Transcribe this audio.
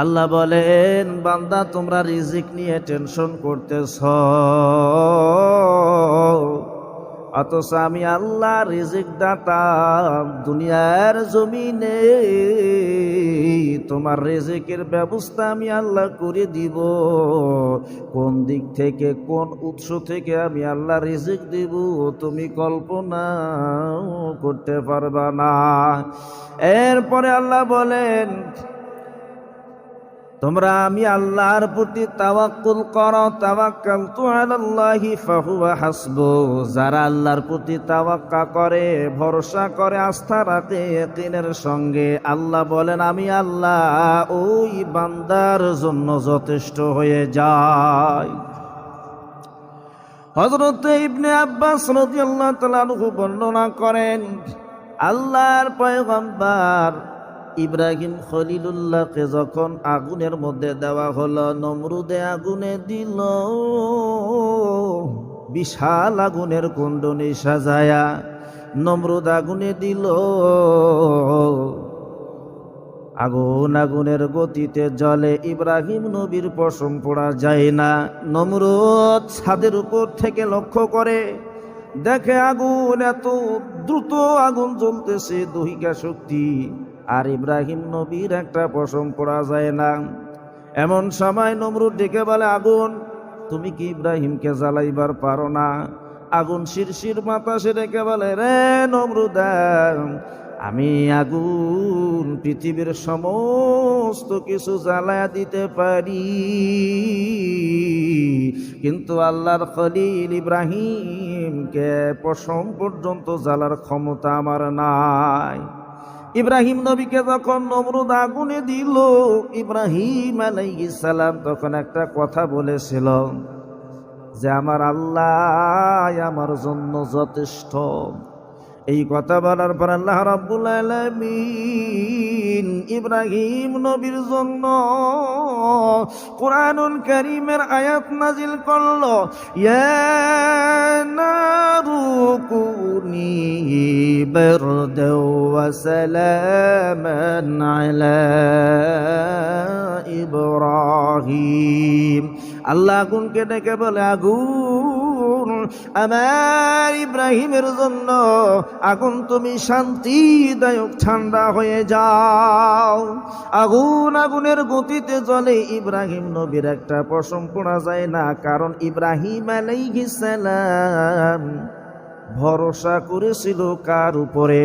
আল্লাহ বলেন, বান্দা, তোমরা রিজিক নিয়ে টেনশন করতেছ। অথচ আমি আল্লাহ রিজিক দাতা দুনিয়ার জমিনে তোমার রিজিকের ব্যবস্থা আমি আল্লাহ করে দিব। কোন দিক থেকে, কোন উৎস থেকে আমি আল্লাহ রিজিক দিব, তুমি কল্পনা করতে পারবা না। এরপরে আল্লাহ বলেন, তোমরা আমি আল্লাহর প্রতি তাওয়াক্কুল করো তাওয়াক্কাল তু আলাল্লাহি ফাহুয়া হাসবু। যারা আল্লাহর প্রতি তাওয়াক্কা করে, ভরসা করে আস্থা রাখে ইয়াকিনের সঙ্গে, আল্লাহ বলেন, আমি আল্লাহ, ওই বান্দার জন্য যথেষ্ট হয়ে যাই। হযরত ইবনে আব্বাস রাদিয়াল্লাহু তাআলা আনহু বর্ণনা করেন, আল্লাহর পয়গম্বর ইব্রাহিম খলিলুল্লাহকে যখন আগুনের মধ্যে দেওয়া হলো, নমরুদে আগুনে দিল, বিশাল আগুনের কুণ্ডনি সাজায়া নমরুদ আগুনে দিল। আগুন আগুনের গতিতে জলে ইব্রাহিম নবীর পশম পড়া যায় না। নমরুদ ছাদের উপর থেকে লক্ষ্য করে, দেখে আগুন এত দ্রুত আগুন জ্বলতেছে, দহিকা শক্তি। আর ইব্রাহিম নবীর একটা পশম পড়া যায় না। এমন সময় নমরুদ ডেকে বলে, আগুন, তুমি কি ইব্রাহিমকে জ্বালাইবার পারো না? আগুন শিরশির বাতাসে ডেকে বলে, রে নমরুদা আমি আগুন পৃথিবীর সমস্ত কিছু জ্বালায়া দিতে পারি। কিন্তু আল্লাহর খলিল ইব্রাহিমকে পশম পর্যন্ত জ্বালার ক্ষমতা আমার নাই। ইব্রাহিম নবীকে যখন নমরুদ আগুনে দিল, ইব্রাহিম আলাইহিস সালাম তখন একটা কথা বলেছিল যে, আমার আল্লাহ আমার জন্য যথেষ্ট। এই কথা বলার পর আল্লাহ রাব্বুল আলামিন ইব্রাহিম নবীর জন্য কোরআনুল কারীমের আয়াত নাজিল করল, ইয়া নারু কুনি বারদাও ওয়া সালামান আলা ইব্রাহিম। আল্লাহ আগুনকে ডেকে বলে আগুন আমার ইব্রাহিমের জন্য আগুন তুমি শান্তিদায়ক ঠান্ডা হয়ে যাও। আগুন আগুনের গতিতে জ্বলে ইব্রাহিম নবীর একটা পশম পোড়া যায় না, কারণ ইব্রাহিম আলাইহিস সালাম ভরসা করেছিল কার উপরে?